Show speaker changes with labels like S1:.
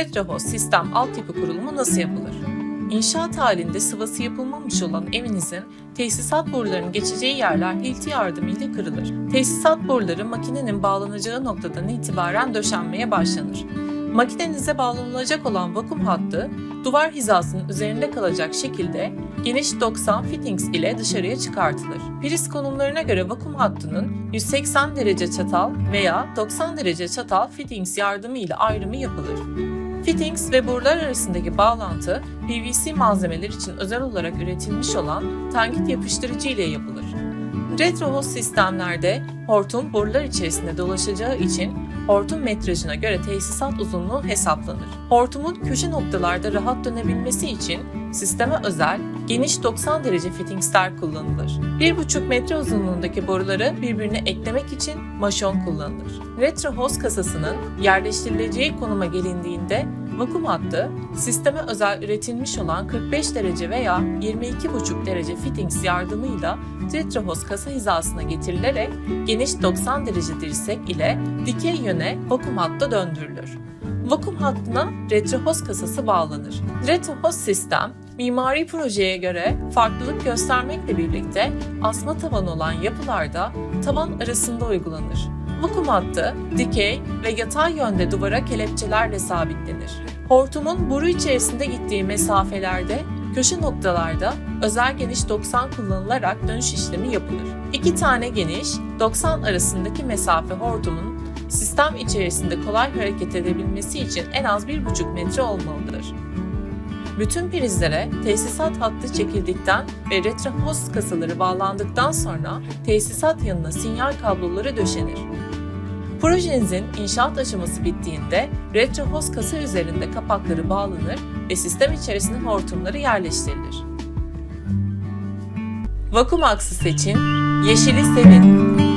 S1: Retrohost sistem altyapı kurulumu nasıl yapılır? İnşaat halinde sıvası yapılmamış olan evinizin tesisat borularının geçeceği yerler hilti yardımıyla kırılır. Tesisat boruları makinenin bağlanacağı noktadan itibaren döşenmeye başlanır. Makinenize bağlanılacak olan vakum hattı duvar hizasının üzerinde kalacak şekilde geniş 90 fittings ile dışarıya çıkartılır. Priz konumlarına göre vakum hattının 180 derece çatal veya 90 derece çatal fittings yardımıyla ayrımı yapılır. Fittings ve borular arasındaki bağlantı PVC malzemeler için özel olarak üretilmiş olan tankit yapıştırıcı ile yapılır. Retrohost sistemlerde hortum borular içerisinde dolaşacağı için hortum metrajına göre tesisat uzunluğu hesaplanır. Hortumun köşe noktalarda rahat dönebilmesi için sisteme özel geniş 90 derece fittingsler kullanılır. 1,5 metre uzunluğundaki boruları birbirine eklemek için maşon kullanılır. Retrohost kasasının yerleştirileceği konuma gelindiğinde vakum hattı sisteme özel üretilmiş olan 45 derece veya 22,5 derece fittings yardımıyla retrohost kasa hizasına getirilerek geniş 90 derece dirsek ile dikey yöne vakum hattı döndürülür. Vakum hattına retrohost kasası bağlanır. Retrohost sistem mimari projeye göre farklılık göstermekle birlikte asma tavan olan yapılarda tavan arasında uygulanır. Vakum hattı dikey ve yatay yönde duvara kelepçelerle sabitlenir. Hortumun boru içerisinde gittiği mesafelerde köşe noktalarda özel geniş 90 kullanılarak dönüş işlemi yapılır. İki tane geniş 90 arasındaki mesafe hortumun sistem içerisinde kolay hareket edebilmesi için en az 1,5 metre olmalıdır. Bütün prizlere tesisat hattı çekildikten ve retrohost kasaları bağlandıktan sonra tesisat yanına sinyal kabloları döşenir. Projenizin inşaat aşaması bittiğinde retrohost kasa üzerinde kapakları bağlanır ve sistem içerisine hortumları yerleştirilir. Vakum aksı seçin, yeşili sevin.